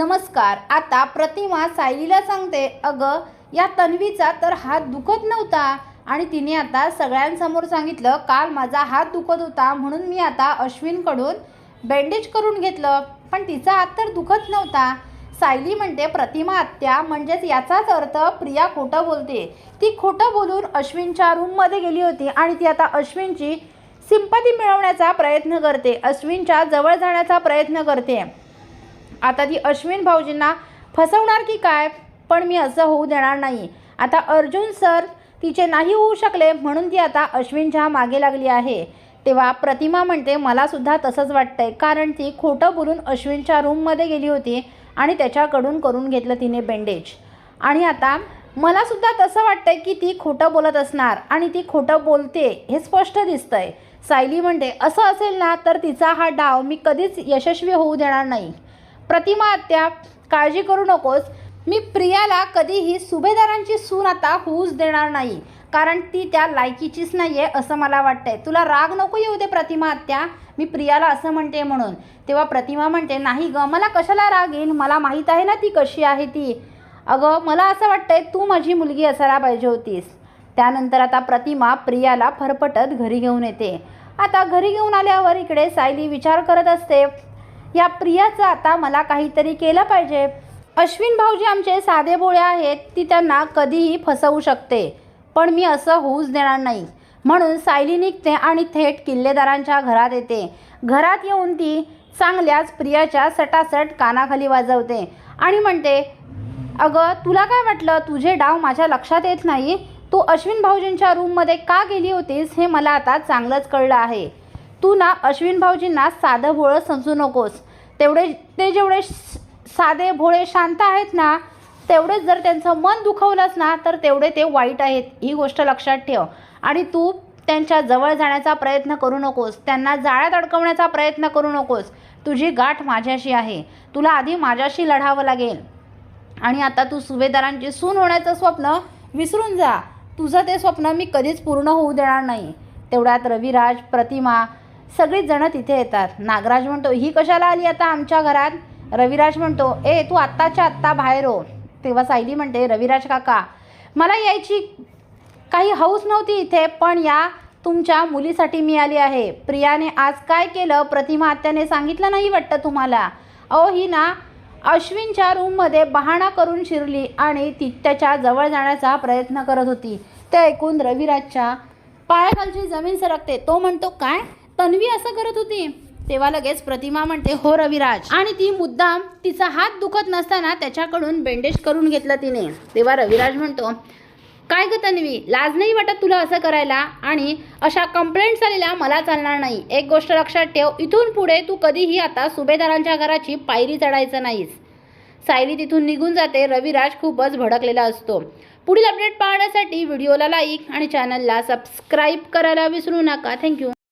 नमस्कार आता प्रतिमा सायलीला सांगते अगं या तन्वीचा तर हात दुखत नव्हता. आणि तिने आता सगळ्यांसमोर सांगितलं काल माझा हात दुखत होता म्हणून मी आता अश्विनकडून बँडेज करून घेतलं. पण तिचा हात तर दुखत नव्हता. सायली म्हणते प्रतिमा आत्या म्हणजेच याचाच अर्थ प्रिया खोटं बोलते. ती खोटं बोलून अश्विनच्या रूममध्ये गेली होती आणि ती आता अश्विनची सिंपती मिळवण्याचा प्रयत्न करते. अश्विनच्या जवळ जाण्याचा प्रयत्न करते. आता ती अश्विन भाऊजींना फसवणार की काय? पण मी असं होऊ देणार नाही. आता अर्जुन सर तिचे नाही होऊ शकले म्हणून ती आता अश्विनच्या मागे लागली आहे. तेव्हा प्रतिमा म्हणते मलासुद्धा तसंच तसंच वाटतंय. कारण ती खोटं बोलून अश्विनच्या रूममध्ये गेली होती आणि त्याच्याकडून करून घेतलं तिने बँडेज आणि आता मलासुद्धा तसं वाटतंय की ती खोटं बोलत असणार आणि ती खोटं बोलते हे स्पष्ट दिसतंय. सायली म्हणते असं असेल ना तर तिचा हा डाव मी कधीच यशस्वी होऊ देणार नाही. प्रतिमा आत्या काळजी करू नकोस. मी प्रियाला कधीही सुभेदारांची सून आता होऊच देणार नाही. कारण ती त्या लायकीचीच नाही आहे असं मला वाटतंय. तुला राग नको येऊ दे प्रतिमा आत्या. मी प्रियाला असं म्हणते म्हणून. तेव्हा प्रतिमा म्हणते नाही ग मला कशाला राग येईल मला माहीत आहे ना ती कशी आहे ती. अगं मला असं वाटतंय तू माझी मुलगी असायला पाहिजे होतीस. त्यानंतर आता प्रतिमा प्रियाला फरफटत घरी घेऊन येते. आता घरी घेऊन आल्यावर इकडे सायली विचार करत असते. या प्रियाचं आता मला काहीतरी केलं पाहिजे. अश्विन भाऊजी आमचे साधे भोळे आहेत ती त्यांना कधीही फसवू शकते. पण मी असं होऊच देणार नाही. म्हणून सायली निघते आणि थेट किल्लेदारांच्या घरात येते. घरात येऊन ती चांगल्याच प्रियाच्या सटासट कानाखाली वाजवते आणि म्हणते अगं तुला काय वाटलं? तुझे डाव माझ्या लक्षात येत नाही. तू अश्विन भाऊजींच्या रूममध्ये का गेली होतीस हे मला आता चांगलंच कळलं आहे. तू ना अश्विन भाऊजींना साधं भोळं समजू नकोस. तेवढे ते जेवढे साधे भोळे शांत आहेत ना तेवढेच जर त्यांचं मन दुखवलंच ना तर तेवढे ते वाईट आहेत. ही गोष्ट लक्षात ठेव. आणि तू त्यांच्या जवळ जाण्याचा प्रयत्न करू नकोस. त्यांना जाळ्यात अडकवण्याचा प्रयत्न करू नकोस. तुझी गाठ माझ्याशी आहे. तुला आधी माझ्याशी लढावं लागेल. आणि आता तू सुभेदारांची सून होण्याचं स्वप्न विसरून जा. तुझं ते स्वप्न मी कधीच पूर्ण होऊ देणार नाही. तेवढ्यात रविराज प्रतिमा सगळीच जणं तिथे येतात. नागराज म्हणतो ही कशाला आली आता आमच्या घरात? रविराज म्हणतो ए तू आत्ताच्या आत्ता बाहेर हो. तेव्हा सायली म्हणते रविराज काका मला यायची काही हौस नव्हती इथे पण या तुमच्या मुलीसाठी मी आली आहे. प्रियाने आज काय केलं? प्रतिमा आत्याने सांगितलं नाही वाटतं तुम्हाला? अहो ही ना अश्विनच्या रूममध्ये बहाणा करून शिरली आणि ती त्याच्याजवळ जाण्याचा प्रयत्न करत होती. ते ऐकून रविराजच्या पायाखालची जमीन सरकते. तो म्हणतो काय? तन्वी असं करत होती. तेव्हा लगेच प्रतिमा म्हणते हो रविराज. आणि ती मुद्दाम तिचा हात दुखत नसताना त्याच्याकडून बेंडेज करून घेतलं तिने. तेव्हा रविराज म्हणतो काय ग तन्वी लाज नाही वाटत तुला असं करायला? आणि अशा कंप्लेंट्स आलेल्या मला चालणार नाही. एक गोष्ट लक्षात ठेव इथून पुढे तू कधीही आता सुभेदारांच्या घराची पायरी चढायचं नाहीस. सायली तिथून निघून जाते रविराज खूपच भडकलेला असतो. पुढील अपडेट पाहण्यासाठी व्हिडिओला लाईक आणि चॅनलला सबस्क्राईब करायला विसरू नका. थँक्यू